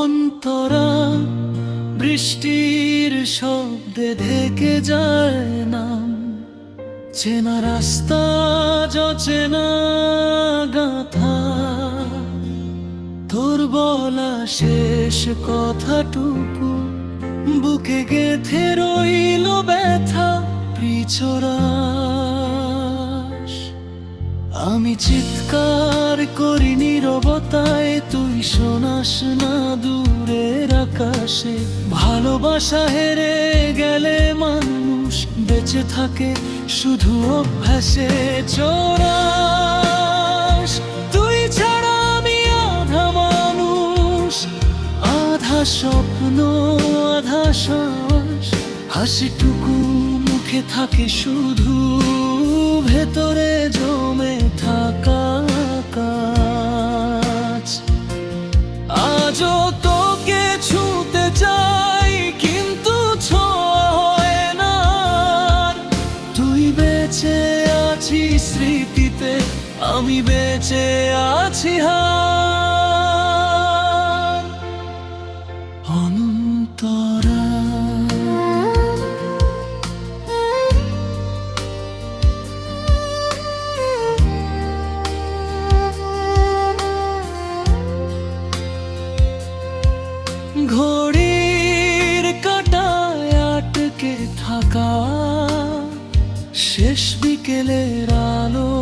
অন্তরা বৃষ্টির শব্দে ঢেকে যায় নাম। চেনা রাস্তা চেনা গাথা। তোর বলা শেষ কথাটুকু, বুকে গেথে রইল ব্যথা, প্রিচরাস। আমি চিৎকার করি নীরবতায়, তুই শোনাস না দূরের আকাশে। ভালোবাসা হেরে গেলে মানুষ বেঁচে থাকে, শুধু অভ্যাসে চোরাস। আধা স্বপ্ন, আধা শ্বাস। হাসিটুকু মুখে থাকে শুধু, ভেতরে জমে থাকা কাজ আজও তোকে ছুতে চাই, কিন্তু ছোঁয়া না। তুই বেঁচে আছিস স্মৃতিতে, আমি বেঁচে আছি হার। ঘড়ির কাটায় আটকে থাকা শেষ বিকেলের আলো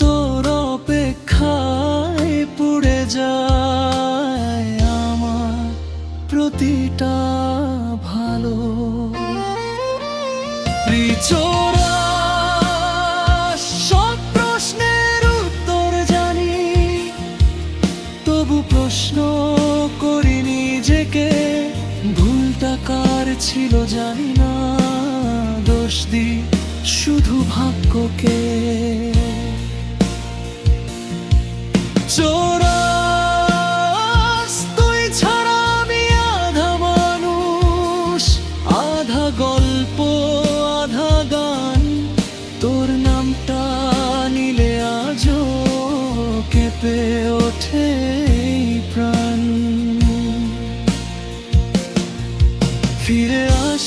তোর অপেক্ষায় পুড়ে যায় আমার প্রতিটা ভালো। প্রিচোরা কার ছিল জানি না দোষ দি শুধু ভাগ্যকে। চোরাস, তুই ছাড়া আমি আধা মানুষ, আধা গল্প, আধা গান। তোর নামটা নিলে কেঁপে ওঠে।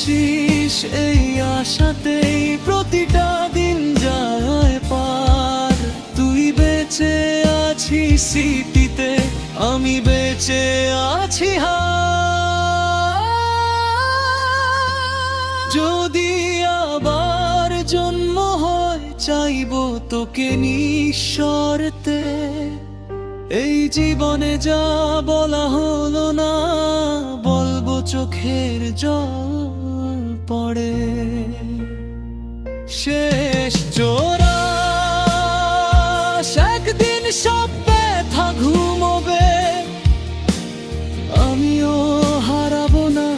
আসিস এই আশাতেই প্রতিটা দিন যায় পার। তুই বেঁচে আছিস স্মৃতিতে, আমি বেঁচে আছি হার। যদি আবার জন্ম হয়, চাইব তোকে নিঃস্বরতে এই জীবনে যা বলা হলো না, বলব চোখের জল। পড়ে। শেষ জোড়া। একদিন সব ব্যথা ঘুমোবে। আমিও হারাবো না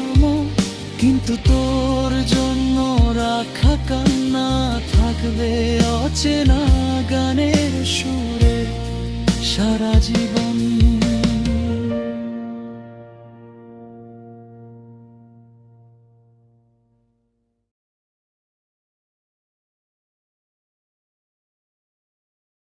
কিন্তু তোর জন্য রাখা কান্না থাকবে অচেনা গানের সুরে।